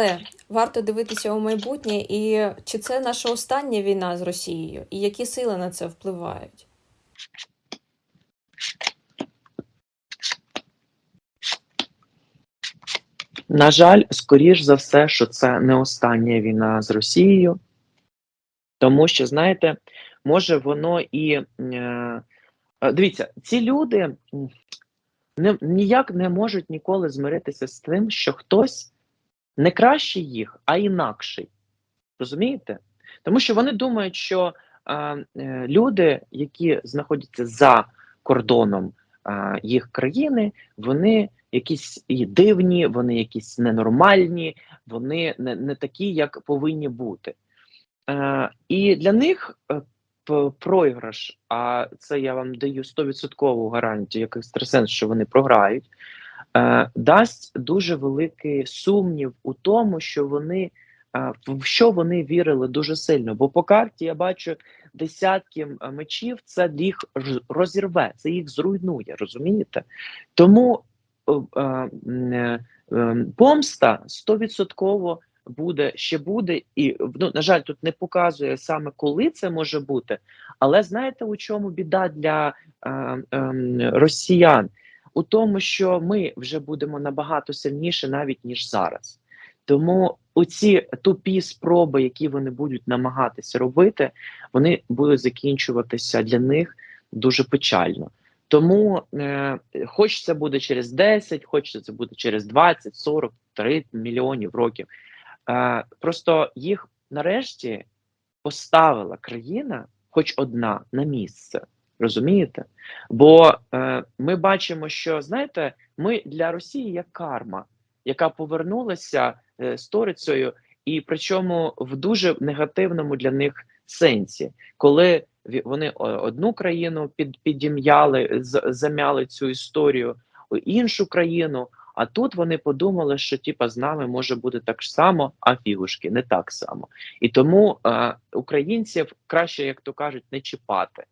Але варто дивитися у майбутнє, і чи це наша остання війна з Росією, і які сили на це впливають? На жаль, скоріш за все, що це не остання війна з Росією, тому що, знаєте, може воно і. Е, дивіться, ці люди не, ніяк не можуть ніколи змиритися з тим, що хтось не краще їх, а інакший. Розумієте? Тому що вони думають, що е, люди, які знаходяться за кордоном е, їх країни, вони якісь і дивні, вони якісь ненормальні, вони не, не такі, як повинні бути. Е, і для них е, п- програш, а це я вам даю 100% гарантію, як екстрасенс, що вони програють, дасть дуже великий сумнів у тому, що вони е, в що вони вірили дуже сильно. Бо по карті я бачу десятки мечів, це їх роз- розірве, це їх зруйнує, розумієте? Тому е, е, е, е, помста 100% буде ще буде, і ну на жаль, тут не показує саме коли це може бути. Але знаєте, у чому біда для е, е, росіян? У тому, що ми вже будемо набагато сильніше, навіть ніж зараз. Тому оці тупі спроби, які вони будуть намагатися робити, вони будуть закінчуватися для них дуже печально. Тому, е, хоч це буде через 10, хоч це буде через 20, 40, 30 мільйонів років. Е, просто їх нарешті поставила країна, хоч одна, на місце. Розумієте? Бо е, ми бачимо, що знаєте, ми для Росії як карма, яка повернулася е, сторицею, і причому в дуже негативному для них сенсі, коли вони одну країну під, підім'яли, замяли цю історію, іншу країну. А тут вони подумали, що типа з нами може бути так само, а фігушки не так само. І тому е, українців краще, як то кажуть, не чіпати.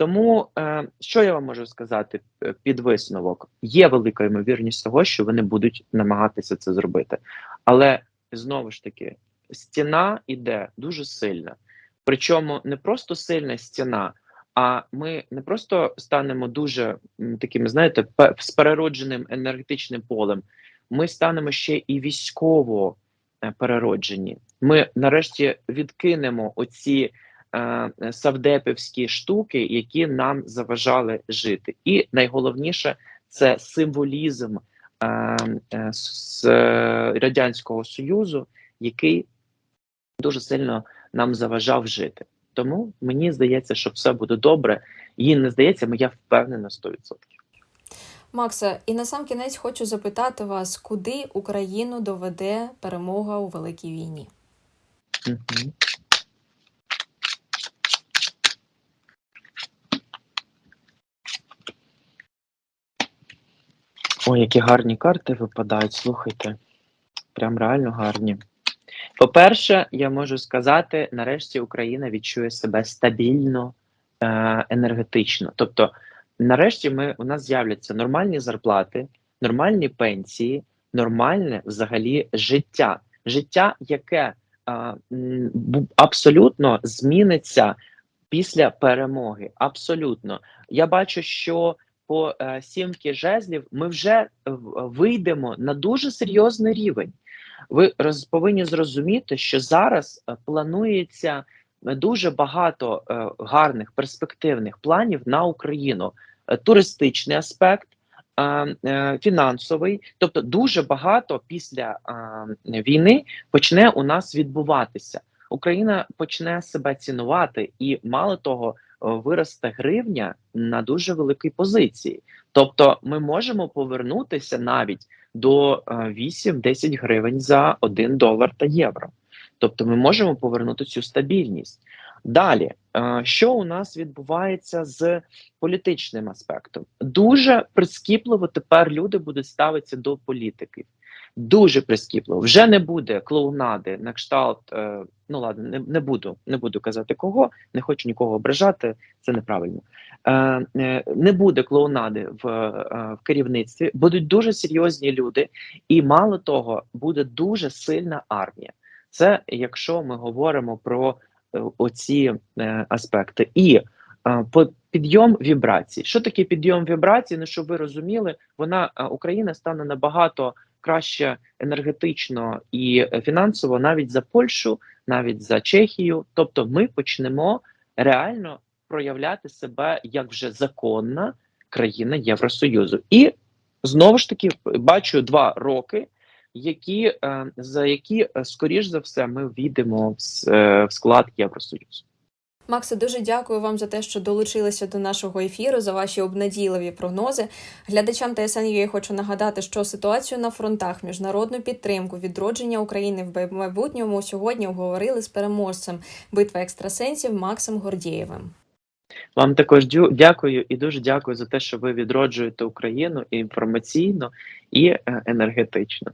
Тому е, що я вам можу сказати е, під висновок? Є велика ймовірність того, що вони будуть намагатися це зробити. Але знову ж таки, стіна іде дуже сильна. Причому не просто сильна стіна, а ми не просто станемо дуже такими, знаєте, з переродженим енергетичним полем. Ми станемо ще і військово е, перероджені. Ми нарешті відкинемо оці савдепівські штуки, які нам заважали жити. І найголовніше це символізм е, е, з е, радянського союзу, який дуже сильно нам заважав жити. Тому мені здається, що все буде добре. Їй не здається, але я впевнена 100%. Макса, і на сам кінець хочу запитати вас, куди Україну доведе перемога у великій війні? Мгм. Ой, які гарні карти випадають, слухайте. Прям реально гарні. По-перше, я можу сказати, нарешті Україна відчує себе стабільно е, енергетично. Тобто, нарешті ми, у нас з'являться нормальні зарплати, нормальні пенсії, нормальне взагалі життя. Життя, яке е, абсолютно зміниться після перемоги. Абсолютно. Я бачу, що по е, сімки жезлів ми вже вийдемо на дуже серйозний рівень. Ви повинні зрозуміти, що зараз е, планується е, дуже багато е, гарних перспективних планів на Україну. Е, туристичний аспект, е, е, фінансовий, тобто дуже багато після е, війни почне у нас відбуватися. Україна почне себе цінувати, і мало того, е, виросте гривня на дуже великій позиції. Тобто, ми можемо повернутися навіть до е, 8-10 гривень за 1 долар та євро. Тобто, ми можемо повернути цю стабільність. Далі, е, що у нас відбувається з політичним аспектом? Дуже прискіпливо тепер люди будуть ставитися до політиків. Дуже прискіпливо. Вже не буде клоунади на кшталт. Е, ну ладно, не, не буду, не буду казати кого, не хочу нікого ображати, це неправильно. Е, е, не буде клоунади в, е, в керівництві, будуть дуже серйозні люди, і мало того, буде дуже сильна армія. Це якщо ми говоримо про е, оці е, аспекти. І підйом вібрацій. Що таке підйом вібрацій? Ну, щоб ви розуміли, вона Україна стане набагато краще енергетично і фінансово, навіть за Польщу, навіть за Чехію. Тобто, ми почнемо реально проявляти себе як вже законна країна Євросоюзу. І знову ж таки бачу два роки, які е, за які е, скоріш за все ми війдемо е, в склад Євросоюзу. Максе, дуже дякую вам за те, що долучилися до нашого ефіру, за ваші обнадійливі прогнози. Глядачам ТСН.UA хочу нагадати, що ситуацію на фронтах, міжнародну підтримку, відродження України в майбутньому сьогодні обговорили з переможцем битва екстрасенсів Максом Гордієвим. Вам також дякую і дуже дякую за те, що ви відроджуєте Україну і інформаційно і е, енергетично.